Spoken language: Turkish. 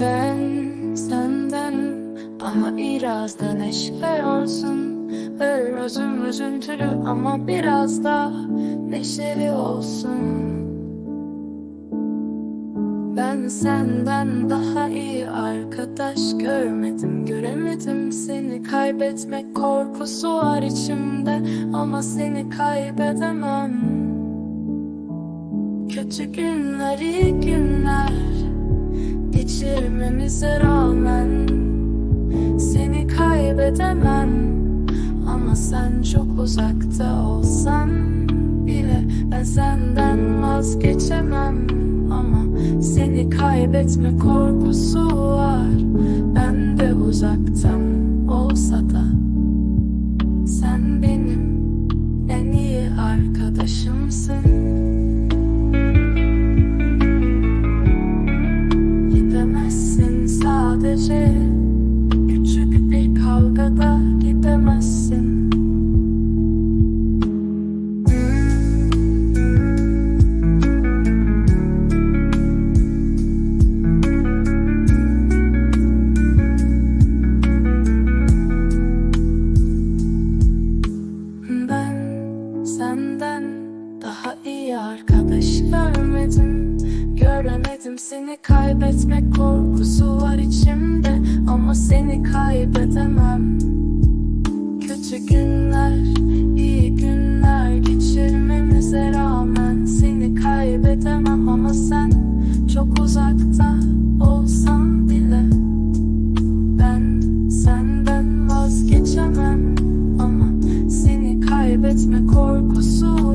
Ben senden ama biraz da neşe olsun. Özüm üzüntülü ama biraz da neşeli olsun. Ben senden daha iyi arkadaş görmedim Göremedim. Seni kaybetmek korkusu var içimde Ama seni kaybedemem. Kötü günler iyi günler Geçirmemize rağmen Seni kaybedemem. Ama sen çok uzakta olsan bile Ben senden vazgeçemem. Ama seni kaybetme korkusu var. Ben de uzaktan olsa da sadece Küçük bir kavgada gidemezsin. Ben senden daha iyi arkadaş görmedim Göremedim seni kaybetmek korkusu var içimde. Ama seni kaybedemem. Kötü günler, iyi günler geçirmemize rağmen Seni kaybedemem. Ama sen çok uzakta olsan bile Ben senden vazgeçemem. Ama seni kaybetme korkusu